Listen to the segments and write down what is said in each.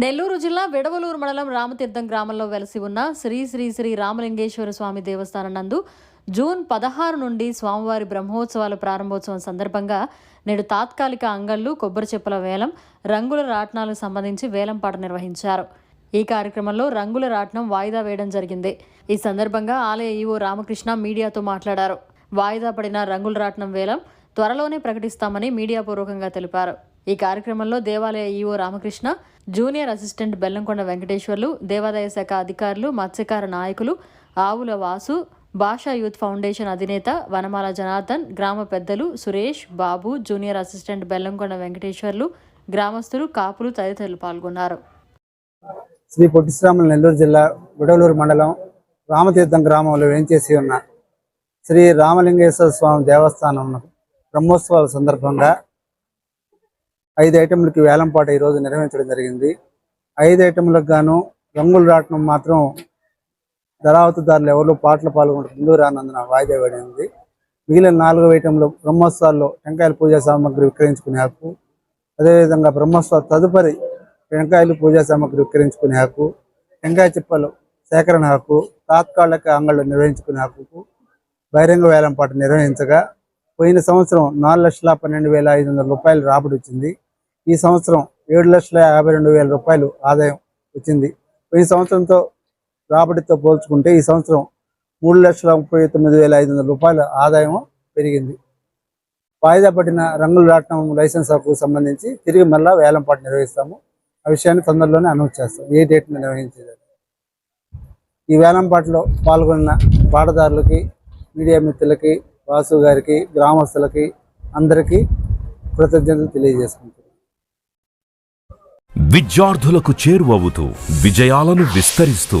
నెల్లూరు జిల్లా విడవలూరు మండలం రామతీర్థం గ్రామంలో వెలసి ఉన్న శ్రీ శ్రీ శ్రీ రామలింగేశ్వర స్వామి దేవస్థానం నందు జూన్ పదహారు నుండి స్వామివారి బ్రహ్మోత్సవాల ప్రారంభోత్సవం సందర్భంగా నేడు తాత్కాలిక అంగళ్ళు కొబ్బరి చెప్పుల వేలం రంగుల రాట్నాలకు సంబంధించి వేలంపాట నిర్వహించారు. ఈ కార్యక్రమంలో రంగుల రాట్నం వాయిదా వేయడం జరిగింది. ఈ సందర్భంగా ఆలయ ఈవో రామకృష్ణ మీడియాతో మాట్లాడారు. వాయిదా పడిన రంగుల రాట్నం వేలం త్వరలోనే ప్రకటిస్తామని మీడియా పూర్వకంగా తెలిపారు. ఈ కార్యక్రమంలో దేవాలయ EO Ramakrishna junior assistant Bellamkonda Venkateswarlu దేవాదాయ శాఖ అధికారులు మత్స్యకార నాయకులు ఆవుల వాసు భాషా యూత్ ఫౌండేషన్ అధినేత వనమాల జనార్దన్ గ్రామ పెద్దలు సురేష్ బాబు జూనియర్ అసిస్టెంట్ బెల్లంకొండ వెంకటేశ్వర్లు గ్రామస్తులు కాపులు తదితరులు పాల్గొన్నారు. శ్రీ పొట్టి శ్రీరాములు నెల్లూరు జిల్లా విడవలూరు మండలం రామతీర్థం గ్రామంలో వేంచేసి ఉన్న శ్రీ రామలింగేశ్వర స్వామి దేవస్థానం బ్రహ్మోత్సవాల సందర్భంగా ఐదు ఐటెంలకి వేలంపాట ఈరోజు నిర్వహించడం జరిగింది. ఐదు ఐటెంలకు గాను రంగులు రాటం మాత్రం ధరావతిదారులు ఎవరు పాటలు పాల్గొంటూ రానందున వాయిదా వేయడింది మిగిలిన నాలుగు ఐటెంలు బ్రహ్మోత్సవాల్లో టెంకాయల పూజా సామాగ్రి విక్రయించుకునే హక్కు అదేవిధంగా బ్రహ్మోత్సవ తదుపరి టెంకాయలు పూజా సామాగ్రి విక్రయించుకునే హక్కు టెంకాయ చిప్పలు సేకరణ హక్కు తాత్కాలిక అంగళ్ళు నిర్వహించుకునే హక్కుకు బహిరంగ వేలంపాట నిర్వహించగా పోయిన సంవత్సరం నాలుగు లక్షల పన్నెండు వేల ఐదు వందల రూపాయలు రాబడి వచ్చింది. ఈ సంవత్సరం ఏడు లక్షల యాభై రెండు వేల రూపాయలు ఆదాయం వచ్చింది. పోయిన సంవత్సరంతో రాబడితో పోల్చుకుంటే ఈ సంవత్సరం మూడు లక్షల ముప్పై తొమ్మిది వేల ఐదు వందల రూపాయల ఆదాయం పెరిగింది. వాయిదా పడిన రంగులు రాటం లైసెన్స్ హక్కు సంబంధించి తిరిగి మళ్ళా వేలంపాటు నిర్వహిస్తాము. ఆ విషయాన్ని తొందరలోనే అనౌన్స్ చేస్తాం. ఏ డేట్ నిర్వహించేది ఈ వేలంపాటలో పాల్గొన్న పాటదారులకి మీడియా మిత్రులకి వాసు గారికి గ్రామస్తులకి అందరికీ కృతజ్ఞతలు తెలియజేసుకుంటాం విద్యార్థులకు చేరువవుతూ విజయాలను విస్తరిస్తూ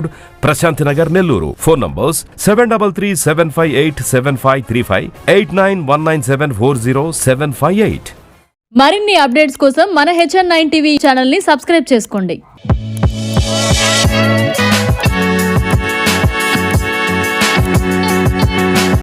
road Prashanti Nagar Nellore. Phone numbers seven double three seven five eight seven five three five eight nine one nine seven four zero seven five eight. మరిన్ని అప్డేట్స్ కోసం మన హెచ్ఎన్ నైన్ టీవీ ఛానల్ని సబ్స్క్రైబ్ చేసుకోండి.